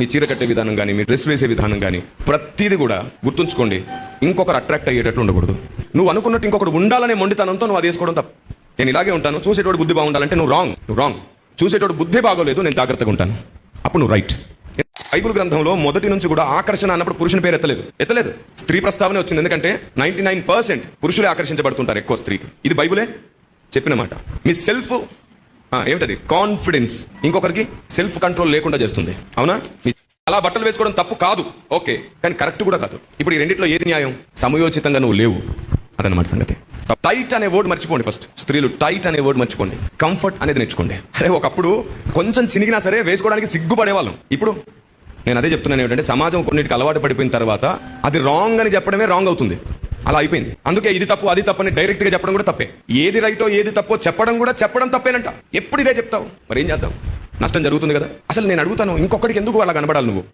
మీ చీర కట్టే విధానం కానీ మీ డ్రెస్ వేసే విధానం కానీ ప్రతిదీ కూడా గుర్తుంచుకోండి. ఇంకొకరు అట్రాక్ట్ అయ్యేటట్టు ఉండకూడదు. నువ్వు అనుకున్నట్టు ఇంకొకరు ఉండాలనే మొండితనంతో నువ్వు అది వేసుకోవడం తప్ప. నేను ఇలాగే ఉంటాను చూసేటోడు బుద్ధి బాగుండాలంటే నువ్వు రాంగ్ నువ్వు రాంగ్ చూసేటోడు బుద్ధి బాగోలేదు నేను జాగ్రత్తగా ఉంటాను. అప్పుడు నువ్వు రైట్ బైబిల్ గ్రంథంలో మొదటి నుంచి కూడా ఆకర్షణ అన్నప్పుడు పురుషుని పేరు ఎత్తలేదు. ఎత్తలేదు. స్త్రీ ప్రస్తావన వచ్చింది. ఎందుకంటే నైన్టీ నైన్ పర్సెంట్ పురుషులే ఆకర్షించబడుతుంటారు ఎక్కువ స్త్రీకి ఇది బైబులే చెప్పిన మాట. మీ సెల్ఫ్ ఏమిటది? కాన్ఫిడెన్స్ ఇంకొకరికి సెల్ఫ్ కంట్రోల్ లేకుండా చేస్తుంది. అవునా? అలా బట్టలు వేసుకోవడం తప్పు కాదు. ఓకే కానీ కరెక్ట్ కూడా కాదు. ఇప్పుడు ఈ రెండిట్లో ఏది న్యాయం? సమయోచితంగా నువ్వు లేవు. అదనమాట సంగతి. టైట్ అనే వర్డ్ మర్చిపోండి ఫస్ట్ స్త్రీలు టైట్ అనే వర్డ్ మర్చిపోండి. కంఫర్ట్ అనేది నేర్చుకోండి. అరే ఒకప్పుడు కొంచెం చినిగినా సరే వేసుకోవడానికి సిగ్గుపడేవాళ్ళం. ఇప్పుడు నేను అదే చెప్తున్నాను ఏంటంటే సమాజం కొన్నిటికి అలవాటు పడిపోయిన తర్వాత అది రాంగ్ అని చెప్పడమే రాంగ్ అవుతుంది. అలా అయిపోయింది. అందుకే ఇది తప్పు అది తప్పు అని డైరెక్ట్గా చెప్పడం కూడా తప్పే. ఏది రైటో ఏది తప్పో చెప్పడం కూడా చెప్పడం తప్పేనంట. ఎప్పుడు ఇదే చెప్తావు? మరి ఏం చేద్దాం? నష్టం జరుగుతుంది కదా. అసలు నేను అడుగుతాను ఇంకొకటికి ఎందుకు అలా కనబడాలి నువ్వు?